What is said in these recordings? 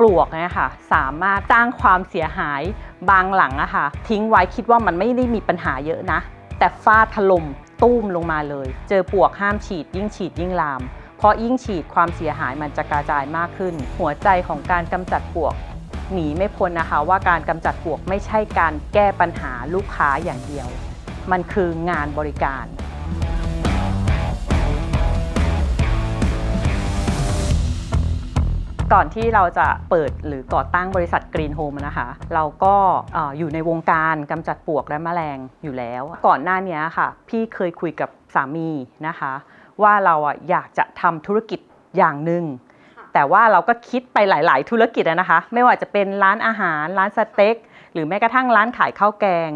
ปลวกเนี่ยค่ะสามารถสร้างความเสียหายบางหลังอะค่ะ ทิ้งไว้คิดว่ามันไม่ได้มีปัญหาเยอะนะ แต่ฟาถล่มตุ้มลงมาเลย เจอปลวกห้ามฉีด ยิ่งฉีดยิ่งลาม เพราะยิ่งฉีดความเสียหายมันจะกระจายมากขึ้น หัวใจของการกำจัดปลวกหนีไม่พ้นนะคะ ว่าการกำจัดปลวกไม่ใช่การแก้ปัญหาลูกค้าอย่างเดียว มันคืองานบริการ ก่อนที่เราจะเปิดหรือก่อตั้งบริษัท Green Home นะคะ เราก็อยู่ในวงการกำจัดปลวกและแมลงอยู่แล้ว ก่อนหน้านี้ค่ะ พี่เคยคุยกับสามีนะคะ ว่าเราอยากจะทำธุรกิจอย่างหนึ่งแต่ว่าเราก็คิดไปหลาย ๆ ธุรกิจนะคะ ไม่ว่าจะเป็นร้านอาหาร ร้านสเต็ก หรือแม้กระทั่งร้านขายข้าวแกง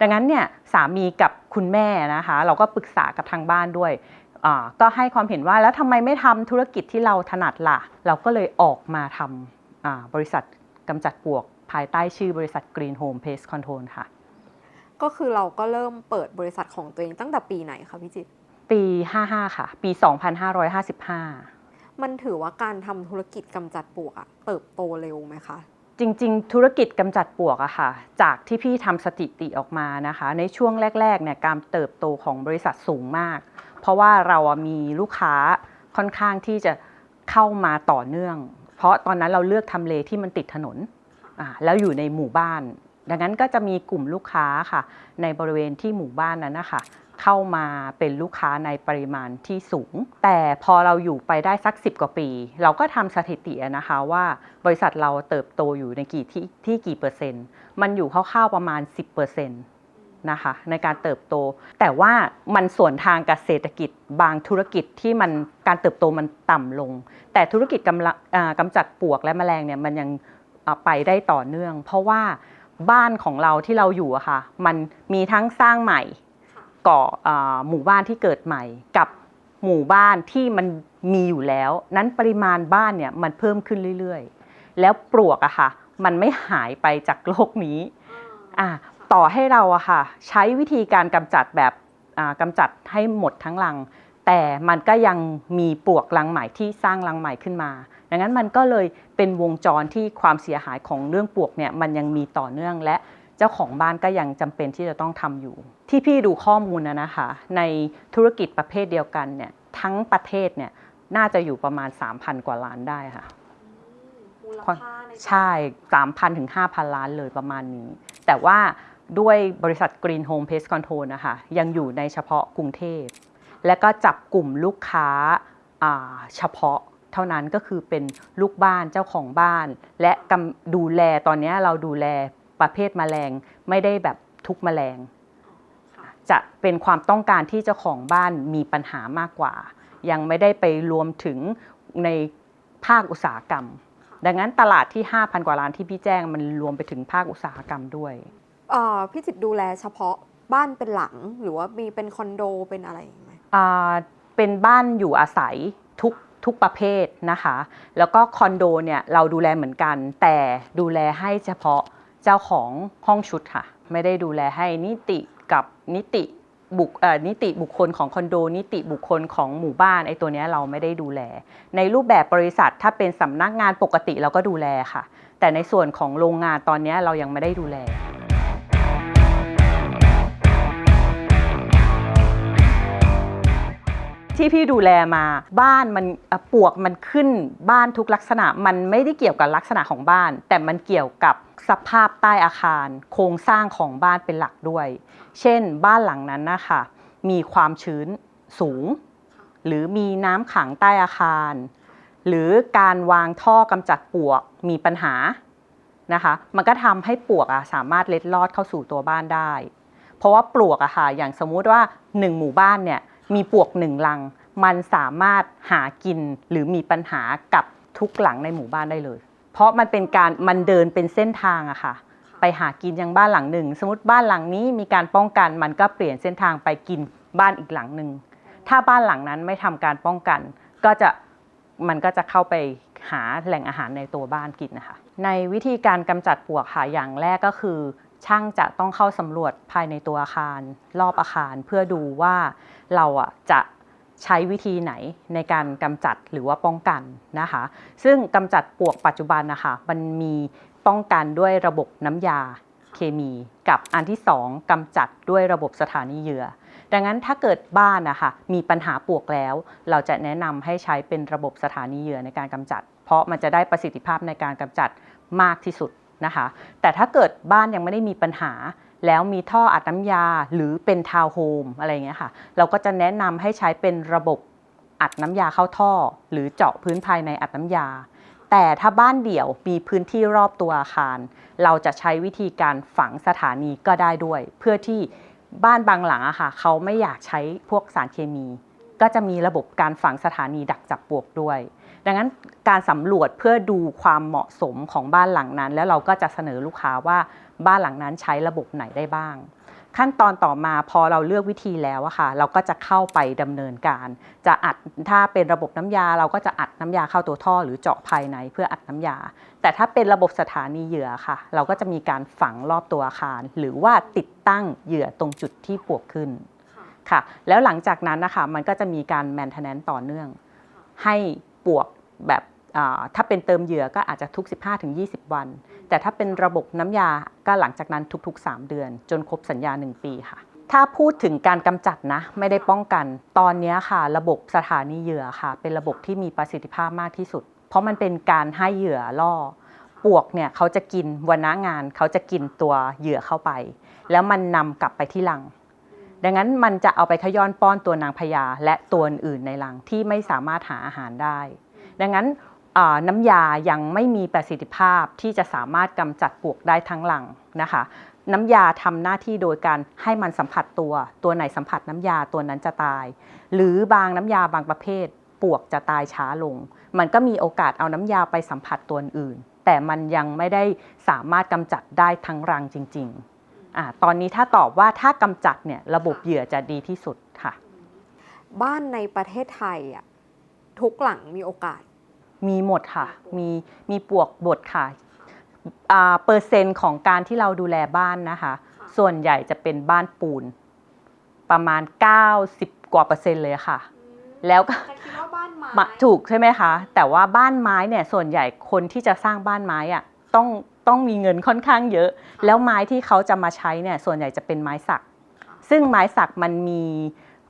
ดังนั้นเนี่ยสามีกับคุณแม่นะคะ เราก็ปรึกษากับทางบ้านด้วย ก็ให้ความเห็นว่าแล้วทำไมไม่ทำธุรกิจที่เราถนัดล่ะ เราก็เลยออกมาทำอ่าบริษัทกำจัดปลวก ภายใต้ชื่อบริษัท Green Home Pest Control ค่ะ ก็คือเราก็เริ่มเปิดบริษัทของตัวเองตั้งแต่ปีไหนคะพี่จิตรปี 55 ค่ะ ปี 2555 มันถือว่าการทำธุรกิจกำจัดปลวกอะเติบโตเร็วไหมคะ จริงๆ ธุรกิจกำจัดปลวกอะค่ะ จากที่พี่ทำสถิติออกมานะคะ ในช่วงแรกๆเนี่ยการเติบโตของบริษัทสูงมาก เพราะว่าเราอะมีลูกค้าค่อนข้างที่จะเข้ามาต่อเนื่อง เพราะตอนนั้นเราเลือกทำเลที่มันติดถนนอ่าแล้วอยู่ในหมู่บ้าน ดังนั้นก็จะมีกลุ่มลูกค้าค่ะ ในบริเวณที่หมู่บ้านนั้นนะคะ เข้ามาเป็นลูกค้าในปริมาณที่สูง แต่พอเราอยู่ไปได้สัก 10 กว่าปี เราก็ทำสถิตินะคะว่าบริษัทเราเติบโตอยู่ในกี่ที่ที่กี่เปอร์เซ็นต์ มันอยู่คร่าวๆประมาณ 10%นะคะในการเติบโต แต่ว่ามันส่วนทางกับเศรษฐกิจบางธุรกิจที่มันการเติบโตมันต่ำลง แต่ธุรกิจกำลังกำจัดปวกและแมลงเนี่ยมันยังไปได้ต่อเนื่อง เพราะว่าบ้านของเราที่เราอยู่อะค่ะมันมีทั้งสร้างใหม่ ก่ออาหมู่บ้านที่เกิดใหม่กับหมู่บ้านที่มันมีอยู่แล้ว นั้นปริมาณบ้านเนี่ยมันเพิ่มขึ้นเรื่อยๆ แล้วปลวกอะค่ะ มันไม่หายไปจากโลกนี้อะต่อให้เราอะค่ะ ใช้วิธีการกำจัดแบบอ่ากำจัดให้หมดทั้งรัง แต่มันก็ยังมีปลวกรังใหม่ที่สร้างรังใหม่ขึ้นมา ดังนั้นมันก็เลยเป็นวงจรที่ความเสียหายของเรื่องปลวกเนี่ยมันยังมีต่อเนื่องและเจ้าของบ้านก็ยังจำเป็นที่จะต้องทำอยู่ ที่พี่ดูข้อมูลนะนะคะ ในธุรกิจประเภทเดียวกันเนี่ยทั้งประเทศเนี่ยน่าจะอยู่ประมาณ 3,000 กว่าล้านได้ค่ะมูลค่อนค่าในใช่3,000ถึง5,000ล้านเลยประมาณนี้ แต่ว่าด้วยบริษัท Green Home Pest Control นะคะ ยังอยู่ในเฉพาะกรุงเทพ และก็จับกลุ่มลูกค้าอ่าเฉพาะเท่านั้นก็คือเป็นลูกบ้านเจ้าของบ้าน และกำดูแลตอนนี้เราดูแล ประเภทแมลงไม่ได้แบบทุกแมลงค่ะจะเป็นความต้องการที่เจ้าของบ้านมีปัญหามากกว่า ยังไม่ได้ไปรวมถึงในภาคอุตสาหกรรม ดังนั้นตลาดที่ 5,000 กว่าล้านที่พี่แจ้งมันรวมไปถึงภาคอุตสาหกรรมด้วยเอ่อพี่จิตรดูแลเฉพาะบ้านเป็นหลังหรือว่ามีเป็นคอนโดเป็นอะไรไหมอ่าเป็นบ้านอยู่อาศัยทุกทุกประเภทนะคะ แล้วก็คอนโดเนี่ยเราดูแลเหมือนกัน แต่ดูแลให้เฉพาะ เจ้าของห้องชุดค่ะ ไม่ได้ดูแลให้นิติกับนิติบุคนิติบุคคลของคอนโด นิติบุคคลของหมู่บ้านไอ้ตัวเนี้ยเราไม่ได้ดูแล ในรูปแบบบริษัทถ้าเป็นสำนักงานปกติเราก็ดูแลค่ะ แต่ในส่วนของโรงงานตอนนี้เรายังไม่ได้ดูแล ที่พี่ดูแลมาบ้านมันปวกมันขึ้นบ้านทุกลักษณะมันไม่ได้เกี่ยวกับลักษณะของบ้าน แต่มันเกี่ยวกับสภาพใต้อาคาร โครงสร้างของบ้านเป็นหลักด้วย เช่น บ้านหลังนั้นนะคะมีความชื้นสูง หรือมีน้ำขังใต้อาคาร หรือการวางท่อกำจัดปวกมีปัญหานะคะ มันก็ทำให้ปวกอะสามารถเล็ดลอดเข้าสู่ตัวบ้านได้ เพราะว่าปลวกอะค่ะอย่างสมมุติว่าหนึ่งหมู่บ้านเนี่ย มีปลวกหนึ่งลัง มันสามารถหากินหรือมีปัญหากับทุกหลังในหมู่บ้านได้เลย เพราะมันเป็นการมันเดินเป็นเส้นทางอะค่ะ ไปหากินยังบ้านหลังหนึ่ง สมมติบ้านหลังนี้มีการป้องกันมันก็เปลี่ยนเส้นทางไปกินบ้านอีกหลังหนึ่งถ้าบ้านหลังนั้นไม่ทำการป้องกัน ก็จะมันก็จะเข้าไปหาแหล่งอาหารในตัวบ้านกินนะคะ ในวิธีการกำจัดปลวกค่ะอย่างแรกก็คือ ช่างจะต้องเข้าสำรวจภายในตัวอาคาร รอบอาคารเพื่อดูว่าเราอะจะใช้วิธีไหนในการกำจัดหรือว่าป้องกันนะคะ ซึ่งกำจัดปวกปัจจุบันนะคะมันมีป้องกันด้วยระบบน้ำยาเคมี กับอันที่สองกำจัดด้วยระบบสถานีเหยื่อ ดังนั้นถ้าเกิดบ้านนะคะมีปัญหาปวกแล้ว เราจะแนะนำให้ใช้เป็นระบบสถานีเหยื่อในการกำจัด เพราะมันจะได้ประสิทธิภาพในการกำจัดมากที่สุด นะคะ แต่ถ้าเกิดบ้านยังไม่ได้มีปัญหา แล้วมีท่ออัดน้ำยาหรือเป็นทาวน์โฮมอะไรอย่างเงี้ยค่ะ เราก็จะแนะนำให้ใช้เป็นระบบอัดน้ำยาเข้าท่อ หรือเจาะพื้นภายในอัดน้ำยา แต่ถ้าบ้านเดี่ยวมีพื้นที่รอบตัวอาคาร เราจะใช้วิธีการฝังสถานีก็ได้ด้วย เพื่อที่บ้านบางหลังอะค่ะเขาไม่อยากใช้พวกสารเคมี ก็จะมีระบบการฝังสถานีดักจับปลวกด้วย ดังนั้นการสำรวจเพื่อดูความเหมาะสมของบ้านหลังนั้น แล้วเราก็จะเสนอลูกค้าว่าบ้านหลังนั้นใช้ระบบไหนได้บ้าง ขั้นตอนต่อมาพอเราเลือกวิธีแล้วอะค่ะ เราก็จะเข้าไปดำเนินการ จะอัดถ้าเป็นระบบน้ำยา เราก็จะอัดน้ำยาเข้าตัวท่อ หรือเจาะภายในเพื่ออัดน้ำยา แต่ถ้าเป็นระบบสถานีเหยื่อค่ะ เราก็จะมีการฝังรอบตัวอาคาร หรือว่าติดตั้งเหยื่อตรงจุดที่ปลวกขึ้น ค่ะ แล้วหลังจากนั้นนะคะมันก็จะมีการแมนเทนแนนต่อเนื่อง ให้ปลวกแบบถ้าเป็นเติมเหยื่อก็อาจจะทุก 15-20 วัน แต่ถ้าเป็นระบบน้ำยาก็หลังจากนั้นทุก ๆ 3 เดือน จนครบสัญญา 1 ปีค่ะ ถ้าพูดถึงการกำจัดนะ ไม่ได้ป้องกัน ตอนนี้ค่ะ ระบบสถานีเหยื่อค่ะ เป็นระบบที่มีประสิทธิภาพมากที่สุด เพราะมันเป็นการให้เหยื่อล่อปลวกเนี่ยเขาจะกินวันน้างาน เขาจะกินตัวเหยื่อเข้าไป แล้วมันนำกลับไปที่รัง ดังนั้นมันจะเอาไปขย้อนป้อนตัวนางพญาและตัวอื่นในรังที่ไม่สามารถหาอาหารได้ ดังนั้นน้ำยายังไม่มีประสิทธิภาพที่จะสามารถกำจัดปลวกได้ทั้งรังนะคะ น้ำยาทำหน้าที่โดยการให้มันสัมผัสตัว ตัวไหนสัมผัสน้ำยาตัวนั้นจะตาย หรือบางน้ำยาบางประเภทปลวกจะตายช้าลง มันก็มีโอกาสเอาน้ำยาไปสัมผัสตัวอื่น แต่มันยังไม่ได้สามารถกำจัดได้ทั้งรังจริง ๆ อ่าตอนนี้ถ้าตอบว่าถ้ากำจัดเนี่ยระบบเหยื่อจะดีที่สุดค่ะ บ้านในประเทศไทยอะทุกหลังมีโอกาส มีหมดค่ะ มีมีปลวกบดค่ะอ่าเปอร์เซ็นต์ของการที่เราดูแลบ้านนะคะ ส่วนใหญ่จะเป็นบ้านปูน ประมาณ 90 กว่าเปอร์เซ็นต์เลยค่ะ แล้วก็แต่คิดว่าบ้านไม้มาถูกใช่ไหมคะ แต่ว่าบ้านไม้เนี่ยส่วนใหญ่คนที่จะสร้างบ้านไม้อะต้อง ต้องมีเงินค่อนข้างเยอะ แล้วไม้ที่เขาจะมาใช้เนี่ยส่วนใหญ่จะเป็นไม้สัก ซึ่งไม้สักมันมี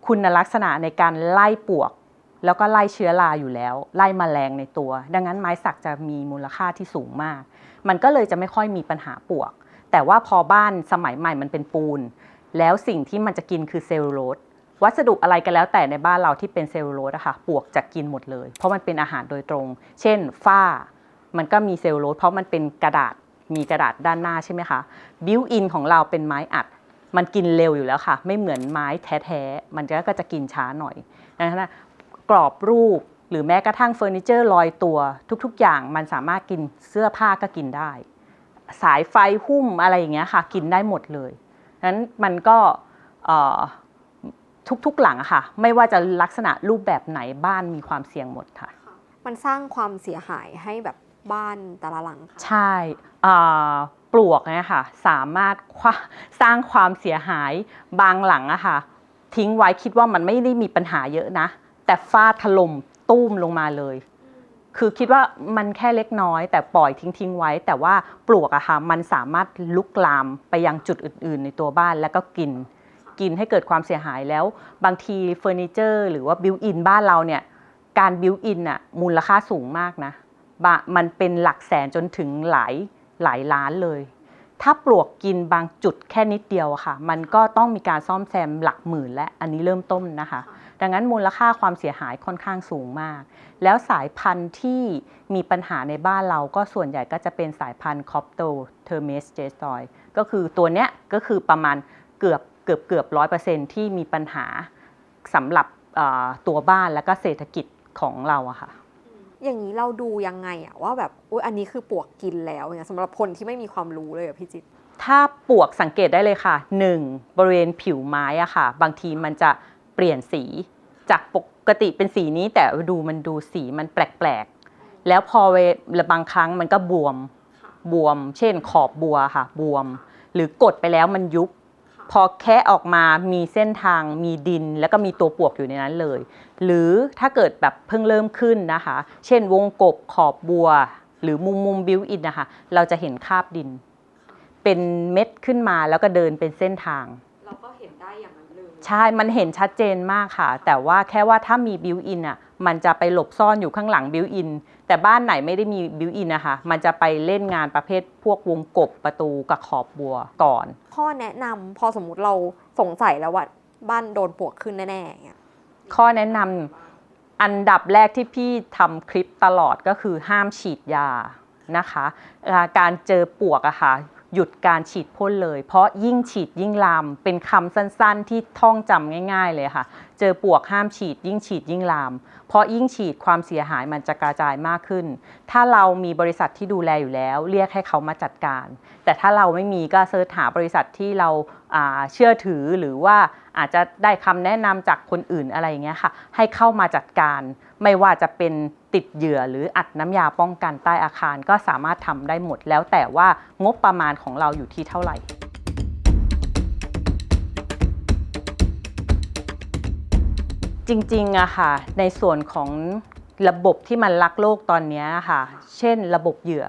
คุณลักษณะในการไล่ปลวก แล้วก็ไล่เชื้อราอยู่แล้ว ไล่แมลงในตัว ดังนั้นไม้สักจะมีมูลค่าที่สูงมาก มันก็เลยจะไม่ค่อยมีปัญหาปลวก แต่ว่าพอบ้านสมัยใหม่มันเป็นปูน แล้วสิ่งที่มันจะกินคือเซลลูโลสวัสดุอะไรก็แล้วแต่ในบ้านเราที่เป็นเซลลูโลสอะค่ะปลวกจะกินหมดเลย เพราะมันเป็นอาหารโดยตรง เช่นฝ้า มันก็มีเซลลูโลสเพราะมันเป็นกระดาษ มีกระดาษด้านหน้าใช่ไหมคะบิวอินของเราเป็นไม้อัด มันกินเร็วอยู่แล้วค่ะ ไม่เหมือนไม้แท้ๆ มันก็จะกินช้าหน่อยดังนั้นนะกรอบรูปหรือแม้กระทั่งเฟอร์นิเจอร์ลอยตัว ทุกๆ อย่างมันสามารถกินเสื้อผ้าก็กินได้ สายไฟหุ้มอะไรอย่างเงี้ยค่ะ กินได้หมดเลยนั้นมันก็เอ่อทุกๆหลังอะค่ะ ไม่ว่าจะลักษณะรูปแบบไหนบ้านมีความเสี่ยงหมดค่ะ มันสร้างความเสียหายให้แบบบ้านแต่ละหลังค่ะใช่อ่า ปลวกเนี่ยค่ะสามารถวาสร้างความเสียหายบางหลังอะค่ะทิ้งไว้คิดว่ามันไม่ได้มีปัญหาเยอะนะ แต่ฟ้าถล่มตุ้มลงมาเลย คือคิดว่ามันแค่เล็กน้อย แต่ปล่อยทิ้งทิ้งไว้ แต่ว่าปลวกอะค่ะมันสามารถลุกลามไปยังจุดอื่น ๆ ในตัวบ้านแล้วก็กิน กินให้เกิดความเสียหายแล้ว บางทีเฟอร์นิเจอร์ หรือว่าบิวอินบ้านเราเนี่ยการบิวอินอะมูลค่าสูงมากนะมันเป็นหลักแสนจนถึงหลาย หลายล้านเลย ถ้าปลวกกินบางจุดแค่นิดเดียวอะค่ะ มันก็ต้องมีการซ่อมแซมหลักหมื่นและอันนี้เริ่มต้นนะคะ ดังนั้นมูลค่าความเสียหายค่อนข้างสูงมาก แล้วสายพันธุ์ที่มีปัญหาในบ้านเราก็ส่วนใหญ่ก็จะเป็นสายพันธุ์คอปโตเทอร์เมสเจสตอยก็คือตัวเนี้ยก็คือประมาณเกือบเกือบเกือบร้อยเปอร์เซ็นที่มีปัญหาสำหรับเอ่อตัวบ้านและก็เศรษฐกิจของเราอะค่ะ อย่างนี้เราดูยังไงอะว่าแบบอุ๊ยอันนี้คือปวกกินแล้วเนี่ยสำหรับคนที่ไม่มีความรู้เลยอะพี่จิตถ้าปวกสังเกตได้เลยค่ะ 1. บริเวณผิวไม้อะค่ะ บางทีมันจะเปลี่ยนสี จากปกติเป็นสีนี้แต่ดูมันดูสีมันแปลกๆ แล้วพอเวลาบางครั้งมันก็บวมบวม เช่นขอบบัวค่ะ บวม หรือกดไปแล้วมันยุบ พอแคะออกมามีเส้นทางมีดิน แล้วก็มีตัวปลวกอยู่ในนั้นเลย หรือถ้าเกิดแบบเพิ่งเริ่มขึ้นนะคะ เช่นวงกบขอบบัว หรือมุมมุมบิวอินนะคะ เราจะเห็นคราบดิน เป็นเม็ดขึ้นมาแล้วก็เดินเป็นเส้นทาง เราก็เห็นได้อย่างนั้นเลยใช่ มันเห็นชัดเจนมากค่ะ แต่ว่าแค่ว่าถ้ามีบิวอินอะมันจะไปหลบซ่อนอยู่ข้างหลังบิวอิน แต่บ้านไหนไม่ได้มีบิวอินนะคะ มันจะไปเล่นงานประเภทพวกวงกบประตูกับขอบบัวก่อน ข้อแนะนำพอสมมุติเราสงสัยแล้วว่าบ้านโดนปลวกขึ้นแน่ๆอย่างเงี้ยข้อแนะนำอันดับแรกที่พี่ทำคลิปตลอดก็คือห้ามฉีดยานะคะอ่าการเจอปลวกอะค่ะ หยุดการฉีดพ่นเลย เพราะยิ่งฉีดยิ่งลาม เป็นคำสั้นๆ ที่ท่องจำง่าย ๆ เลยค่ะ เจอปวกห้ามฉีด ยิ่งฉีดยิ่งลาม เพราะยิ่งฉีดความเสียหายมันจะกระจายมากขึ้น ถ้าเรามีบริษัทที่ดูแลอยู่แล้ว เรียกให้เขามาจัดการ แต่ถ้าเราไม่มีก็เสิร์ชหาบริษัทที่เราเชื่อถือหรือว่าอาจจะได้คำแนะนำจากคนอื่นอะไรอย่างเงี้ยค่ะ ให้เข้ามาจัดการ ไม่ว่าจะเป็นติดเหยื่อหรืออัดน้ำยาป้องกันใต้อาคารก็สามารถทำได้หมด แล้วแต่ว่างบประมาณของเราอยู่ที่เท่าไหร่จริงๆอะค่ะ ในส่วนของระบบที่มันรักโลกตอนนี้ค่ะ เช่นระบบเหยื่อ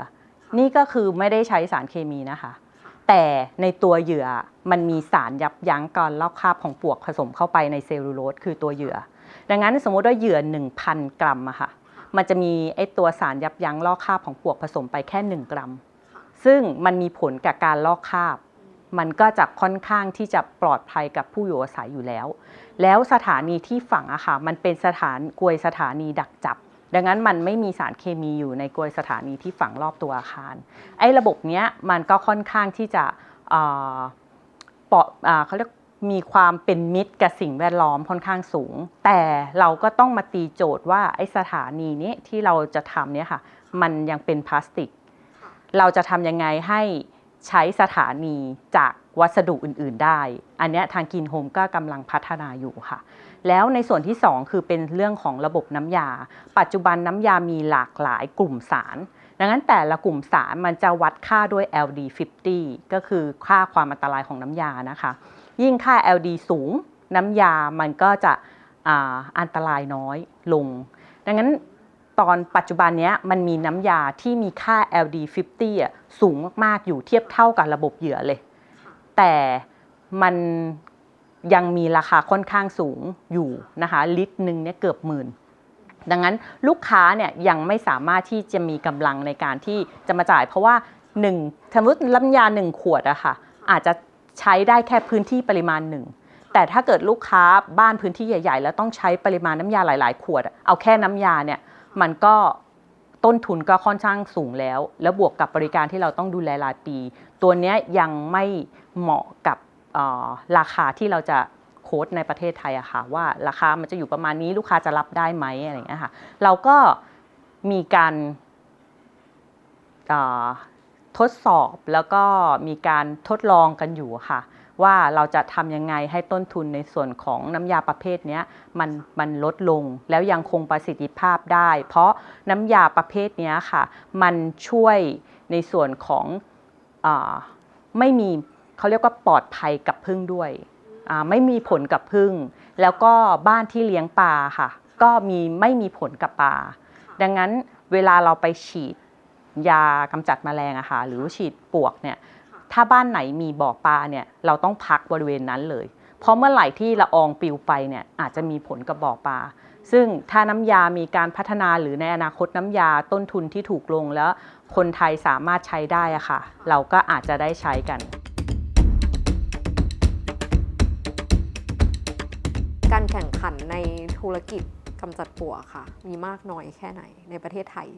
นี่ก็คือไม่ได้ใช้สารเคมีนะคะ แต่ในตัวเหยื่อมันมีสารยับยั้งการลอกคราบของปวกผสมเข้าไปในเซลลูโลสคือตัวเหยื่อ ดังนั้นสมมติว่าเหยื่อ 1,000 กรัมอะค่ะมันจะมีไอตัวสารยับยั้งลอกคราบของปวกผสมไปแค่ 1 กรัม ซึ่งมันมีผลกับการลอกคราบ มันก็จะค่อนข้างที่จะปลอดภัยกับผู้อยู่อาศัยอยู่แล้ว แล้วสถานีที่ฝังอะค่ะมันเป็นสถานกลวยสถานีดักจับ ดังนั้นมันไม่มีสารเคมีอยู่ในกลวยสถานีที่ฝังรอบตัวอาคาร ไอ้ระบบเนี้ยมันก็ค่อนข้างที่จะเปลอดอ่าเขาเรียก มีความเป็นมิตรกับสิ่งแวดล้อมค่อนข้างสูง แต่เราก็ต้องมาตีโจทย์ว่าไอสถานีนี้ที่เราจะทำเนี่ยค่ะ มันยังเป็นพลาสติก เราจะทำยังไงให้ใช้สถานีจากวัสดุอื่น ๆ ได้ อันนี้ทางกินโฮมก็กำลังพัฒนาอยู่ค่ะ แล้วในส่วนที่ 2 คือเป็นเรื่องของระบบน้ำยา ปัจจุบันน้ำยามีหลากหลายกลุ่มสาร ดังนั้นแต่ละกลุ่มสารมันจะวัดค่าด้วย LD50 ก็คือค่าความอันตรายของน้ำยานะคะ ยิ่งค่า LD สูง น้ำยามันก็จะอาอันตรายน้อยลง ดังนั้นตอนปัจจุบันเนี้ยมันมีน้ำยาที่มีค่า LD50 อะสูงมากๆ อยู่เทียบเท่ากับระบบเหยื่อเลย แต่มันยังมีราคาค่อนข้างสูงอยู่นะคะ ลิตรหนึ่งเนี่ยเกือบหมื่น ดังนั้นลูกค้าเนี่ยยังไม่สามารถที่จะมีกำลังในการที่จะมาจ่าย เพราะว่า1สมมติลำยา1ขวดอะค่ะอาจจะ ใช้ได้แค่พื้นที่ปริมาณหนึ่งแต่ถ้าเกิดลูกค้าบ้านพื้นที่ใหญ่ ๆ แล้วต้องใช้ปริมาณน้ำยาหลาย ๆ ขวด เอาแค่น้ำยาเนี่ยมันก็ต้นทุนก็ค่อนข้างสูงแล้ว แล้วบวกกับบริการที่เราต้องดูแลรายปี ตัวนี้ยังไม่เหมาะกับราคาที่เราจะโค้ดในประเทศไทยอะค่ะว่าราคามันจะอยู่ประมาณนี้ลูกค้าจะรับได้ไหมอะไรอย่างเงี้ยค่ะเราก็มีการ ทดสอบแล้วก็มีการทดลองกันอยู่ค่ะ ว่าเราจะทำยังไงให้ต้นทุนในส่วนของน้ำยาประเภทเนี้ยมันมันลดลงแล้วยังคงประสิทธิภาพได้ เพราะน้ำยาประเภทเนี้ยค่ะ มันช่วยในส่วนของอาไม่มีเขาเรียกว่าปลอดภัยกับพึ่งด้วยอ่าไม่มีผลกับพึ่ง แล้วก็บ้านที่เลี้ยงปลาค่ะ ก็มีไม่มีผลกับปลาดังนั้นเวลาเราไปฉีด ยากำจัดแมลงอะค่ะหรือฉีดปวกเนี่ยถ้าบ้านไหนมีบ่อปลาเนี่ยเราต้องพักบริเวณนั้นเลย เพราะเมื่อไหร่ที่ละอองปิวไปเนี่ยอาจจะมีผลกับบ่อปลาซึ่งถ้าน้ำยามีการพัฒนาหรือในอนาคตน้ำยาต้นทุนที่ถูกลงแล้วคนไทยสามารถใช้ได้อะค่ะ เราก็อาจจะได้ใช้กัน การแข่งขันในธุรกิจกำจัดปลวกค่ะ มีมากน้อยแค่ไหนในประเทศไทย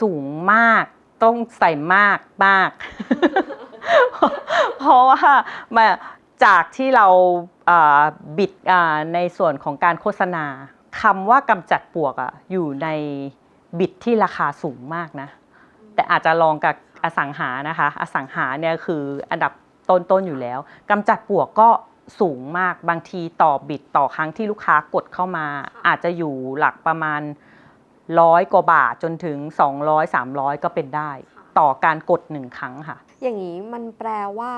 สูงมาก ต้องใส่มากมาก เพราะว่ามาจากที่เราบิดในส่วนของการโฆษณาคำว่ากำจัดปวกอะอยู่ในบิดที่ราคาสูงมากนะ แต่อาจจะลองกับอสังหานะคะ อสังหาเนี่ยคืออันดับต้นๆอยู่แล้วกำจัดปวกก็สูงมากบางทีต่อบิดต่อครั้งที่ลูกค้ากดเข้ามา อาจจะอยู่หลักประมาณ ร้อยกว่าบาทจนถึง 200 300 ก็เป็นได้ ต่อการกดหนึ่งครั้งค่ะ อย่างนี้มันแปลว่า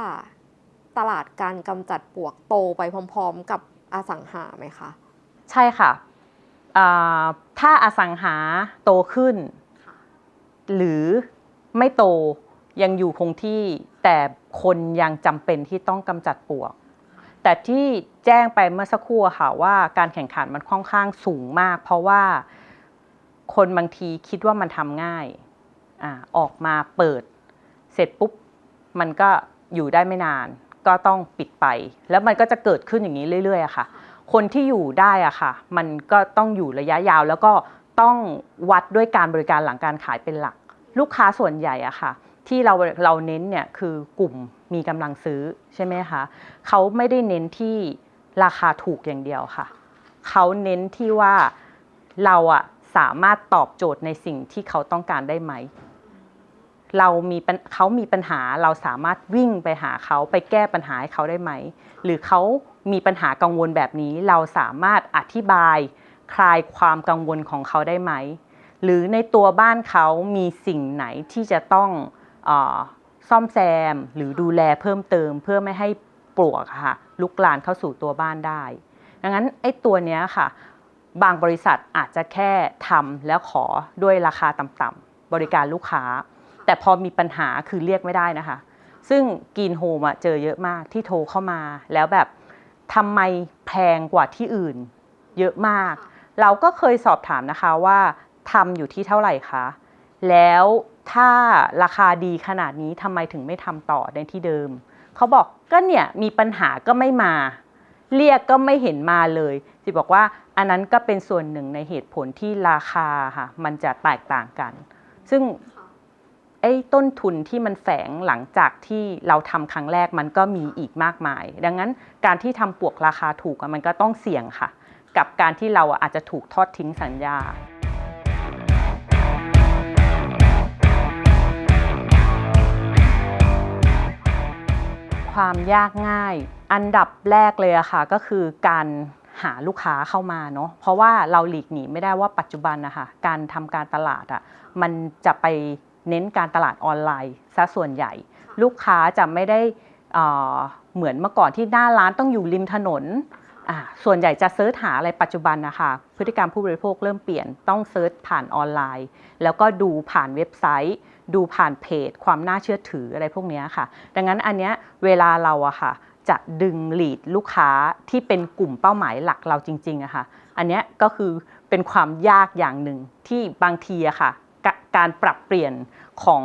ตลาดการกำจัดปลวกโตไปพร้อม ๆ กับอสังหาไหมคะ ใช่ค่ะอ่าถ้าอสังหาโตขึ้น หรือไม่โตยังอยู่คงที่แต่คนยังจำเป็นที่ต้องกำจัดปลวก แต่ที่แจ้งไปเมื่อสักครู่อะค่ะว่าการแข่งขันมันค่อนข้างสูงมาก เพราะว่า คนบางทีคิดว่ามันทำง่ายอาออกมาเปิด เสร็จปุ๊บมันก็อยู่ได้ไม่นาน ก็ต้องปิดไป แล้วมันก็จะเกิดขึ้นอย่างนี้เรื่อยๆอะค่ะ คนที่อยู่ได้อะค่ะ มันก็ต้องอยู่ระยะยาว แล้วก็ต้องวัดด้วยการบริการหลังการขายเป็นหลัก ลูกค้าส่วนใหญ่อะค่ะ ที่เราเราเน้นเนี่ยคือกลุ่มมีกำลังซื้อใช่ไหมคะเขาไม่ได้เน้นที่ราคาถูกอย่างเดียวค่ะเขาเน้นที่ว่าเราอะ สามารถตอบโจทย์ในสิ่งที่เขาต้องการได้ไหม เรามีปัญเขามีปัญหาเราสามารถวิ่งไปหาเขาไปแก้ปัญหาให้เขาได้ไหม หรือเขามีปัญหากังวลแบบนี้ เราสามารถอธิบายคลายความกังวลของเขาได้ไหม หรือในตัวบ้านเขามีสิ่งไหนที่จะต้องออซ่อมแซมหรือดูแลเพิ่มเติม เพื่อไม่ให้ปลวกค่ะลุกลามเข้าสู่ตัวบ้านได้ ดังนั้นไอ้ตัวเนี้ยค่ะ บางบริษัทอาจจะแค่ทำแล้วขอด้วยราคาต่ำๆบริการลูกค้า แต่พอมีปัญหาคือเรียกไม่ได้นะคะ ซึ่งกินโฮมอะเจอเยอะมากที่โทรเข้ามาแล้วแบบทำไมแพงกว่าที่อื่น เยอะมาก เราก็เคยสอบถามนะคะว่าทำอยู่ที่เท่าไหร่คะ แล้วถ้าราคาดีขนาดนี้ทำไมถึงไม่ทำต่อในที่เดิม เขาบอกก็เนี่ยมีปัญหาก็ไม่มา เรียกก็ไม่เห็นมาเลยจิบอกว่าอันนั้นก็เป็นส่วนหนึ่งในเหตุผลที่ราคาค่ะมันจะแตกต่างกัน ซึ่งไอ้ต้นทุนที่มันแฝงหลังจากที่เราทำครั้งแรกมันก็มีอีกมากมาย ดังนั้นการที่ทำปลวกราคาถูกมันก็ต้องเสี่ยงค่ะ กับการที่เราอาจจะถูกทอดทิ้งสัญญา ความยากง่าย อันดับแรกเลยอะค่ะก็คือการหาลูกค้าเข้ามาเนาะเพราะว่าเราหลีกหนีไม่ได้ว่าปัจจุบันนะคะการทำการตลาดอะมันจะไปเน้นการตลาดออนไลน์ซะส่วนใหญ่ ลูกค้าจะไม่ได้เอ่อเหมือนเมื่อก่อนที่หน้าร้านต้องอยู่ริมถนนอ่าส่วนใหญ่จะเซิร์ชหาอะไรปัจจุบันนะคะพฤติกรรมผู้บริโภคเริ่มเปลี่ยนต้องเซิร์ชผ่านออนไลน์ แล้วก็ดูผ่านเว็บไซต์ ดูผ่านเพจ ความน่าเชื่อถืออะไรพวกเนี้ยค่ะ ดังนั้นอันเนี้ยเวลาเราอะค่ะ จะดึงลีดลูกค้าที่เป็นกลุ่มเป้าหมายหลักเราจริงๆอะค่ะ อันเนี้ยก็คือเป็นความยากอย่างหนึ่งที่บางทีอะค่ะกะการปรับเปลี่ยนของ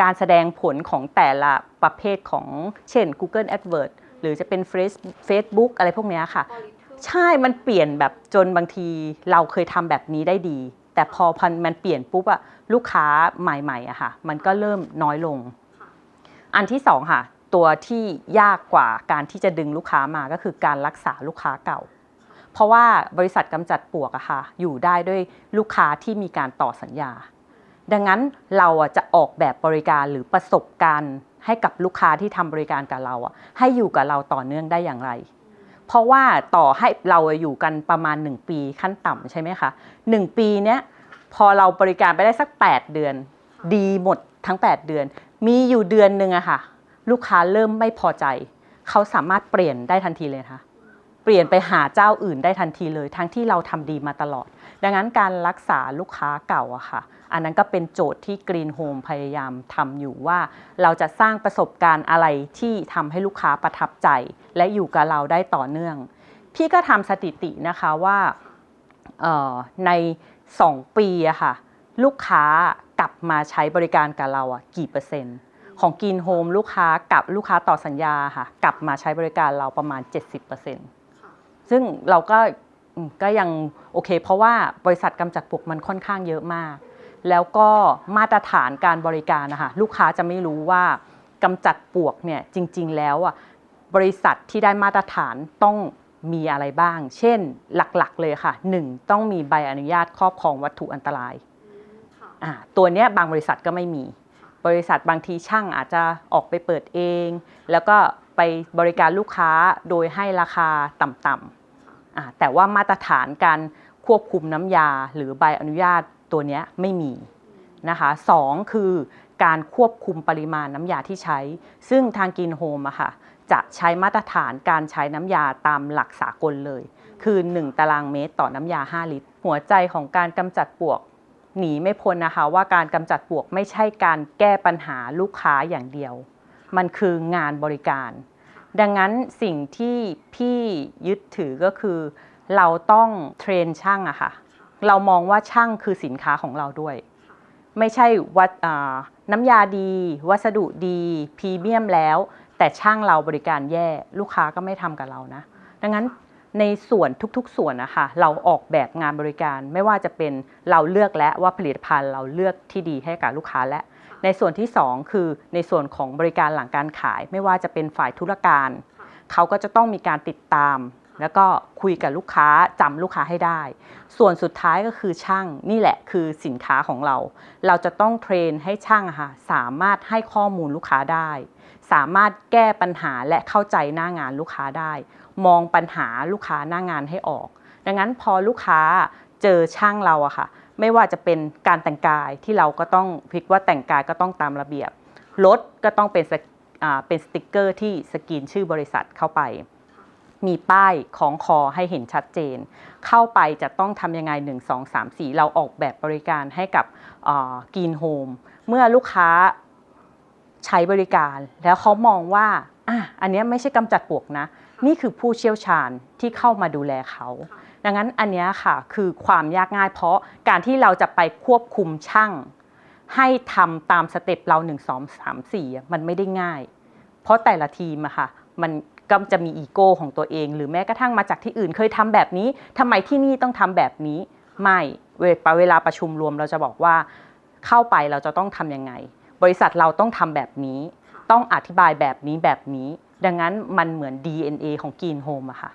การแสดงผลของแต่ละประเภทของเช่น Google AdWords หรือจะเป็น Face- Facebook อะไรพวกเนี้ยค่ะ ใช่มันเปลี่ยนแบบจนบางทีเราเคยทำแบบนี้ได้ดี แต่พอพันมันเปลี่ยนปุ๊บอะลูกค้าใหม่ๆอะค่ะ มันก็เริ่มน้อยลง อันที่สองค่ะ ตัวที่ยากกว่าการที่จะดึงลูกค้ามาก็คือการรักษาลูกค้าเก่า เพราะว่าบริษัทกำจัดปลวกอะค่ะ อยู่ได้ด้วยลูกค้าที่มีการต่อสัญญา ดังนั้นเราอะจะออกแบบบริการหรือประสบการณ์ ให้กับลูกค้าที่ทำบริการกับเราอะให้อยู่กับเราต่อเนื่องได้อย่างไร เพราะว่าต่อให้เราอยู่กันประมาณ 1 ปีขั้นต่ำใช่ไหมคะ 1 ปีเนี้ยพอเราบริการไปได้สัก 8 เดือน ดีหมดทั้ง 8 เดือน มีอยู่เดือนหนึ่งอะค่ะ ลูกค้าเริ่มไม่พอใจ เขาสามารถเปลี่ยนได้ทันทีเลยค่ะ เปลี่ยนไปหาเจ้าอื่นได้ทันทีเลย ทั้งที่เราทำดีมาตลอด ดังนั้นการรักษาลูกค้าเก่าอะค่ะ อันนั้นก็เป็นโจทย์ที่ Green Home พยายามทำอยู่ว่า เราจะสร้างประสบการณ์อะไรที่ทำให้ลูกค้าประทับใจ และอยู่กับเราได้ต่อเนื่อง พี่ก็ทำสถิตินะคะว่าเอ่อใน 2 ปีอะค่ะ ลูกค้ากลับมาใช้บริการกับเราอะกี่เปอร์เซ็นต์ของกินโฮมลูกค้ากับลูกค้าต่อสัญญาค่ะ กลับมาใช้บริการเราประมาณ 70%ซึ่ งเราก็อืมก็ยังโอเค เพราะว่าบริษัทกำจัดปลวกมันค่อนข้างเยอะมาก แล้วก็มาตรฐานการบริการนะคะลูกค้าจะไม่รู้ว่ากำจัดปลวกเนี่ยจริง ๆ แล้วอะบริษัทที่ได้มาตรฐานต้องมีอะไรบ้าง เช่นหลักๆ เลยค่ะหนึ่งต้องมีใบอนุญาตครอบครองวัตถุอันตรายอ่าตัวเนี้ยบางบริษัทก็ไม่มี บริษัทบางทีช่างอาจจะออกไปเปิดเอง แล้วก็ไปบริการลูกค้าโดยให้ราคาต่ำๆอ่า แต่ว่ามาตรฐานการควบคุมน้ำยาหรือใบอนุญาตตัวนี้ไม่มีนะคะสองคือการควบคุมปริมาณน้ำยาที่ใช้ ซึ่งทางกินโฮมอะค่ะจะใช้มาตรฐานการใช้น้ำยาตามหลักสากลเลย คือ 1 ตารางเมตรต่อน้ำยา 5 ลิตร หัวใจของการกำจัดปลวกหนีไม่พ้นนะคะ ว่าการกำจัดปลวกไม่ใช่การแก้ปัญหาลูกค้าอย่างเดียว มันคืองานบริการ ดังนั้นสิ่งที่พี่ยึดถือก็คือ เราต้องเทรนช่างอะค่ะ เรามองว่าช่างคือสินค้าของเราด้วย ไม่ใช่วัดอ่าน้ำยาดี วัสดุดีพรีเมียมแล้ว แต่ช่างเราบริการแย่ลูกค้าก็ไม่ทำกับเรานะ ดังนั้นในส่วนทุกๆ ส่วนนะคะเราออกแบบงานบริการไม่ว่าจะเป็นเราเลือกแล้วว่าผลิตภัณฑ์เราเลือกที่ดีให้กับลูกค้าและ ในส่วนที่ 2 คือในส่วนของบริการหลังการขายไม่ว่าจะเป็นฝ่ายธุรการ เขาก็จะต้องมีการติดตาม แล้วก็คุยกับลูกค้าจำลูกค้าให้ได้ ส่วนสุดท้ายก็คือช่างนี่แหละคือสินค้าของเรา เราจะต้องเทรนให้ช่างค่ะสามารถให้ข้อมูลลูกค้าได้ สามารถแก้ปัญหาและเข้าใจหน้างานลูกค้าได้ มองปัญหาลูกค้าหน้างานให้ออก ดังนั้นพอลูกค้าเจอช่างเราอะค่ะ ไม่ว่าจะเป็นการแต่งกายที่เราก็ต้องพิกว่าแต่งกายก็ต้องตามระเบียบ รถก็ต้องเป็นสกอ่าเป็นสติกเกอร์ที่สกรีนชื่อบริษัทเข้าไป มีป้ายของคอให้เห็นชัดเจน เข้าไปจะต้องทำยังไง 1 2 3 4 เราออกแบบบริการให้กับกีนโฮมเมื่อลูกค้าใช้บริการแล้วเขามองว่าอะอันนี้ไม่ใช่กำจัดปลวกนะ นี่คือผู้เชี่ยวชาญที่เข้ามาดูแลเขา ดังนั้นอันนี้ค่ะคือความยากง่าย เพราะการที่เราจะไปควบคุมช่างให้ทำตามสเต็ปเรา1 2 3 4อะมันไม่ได้ง่าย เพราะแต่ละทีมอะค่ะมันก็จะมีอีโก้ของตัวเอง หรือแม้กระทั่งมาจากที่อื่นเคยทำแบบนี้ทำไมที่นี่ต้องทำแบบนี้ ไม่เวลาประชุมรวมเราจะบอกว่าเข้าไปเราจะต้องทำยังไง บริษัทเราต้องทำแบบนี้ ต้องอธิบายแบบนี้แบบนี้ ดังนั้นมันเหมือน DNA ของกีนโฮมอะค่ะ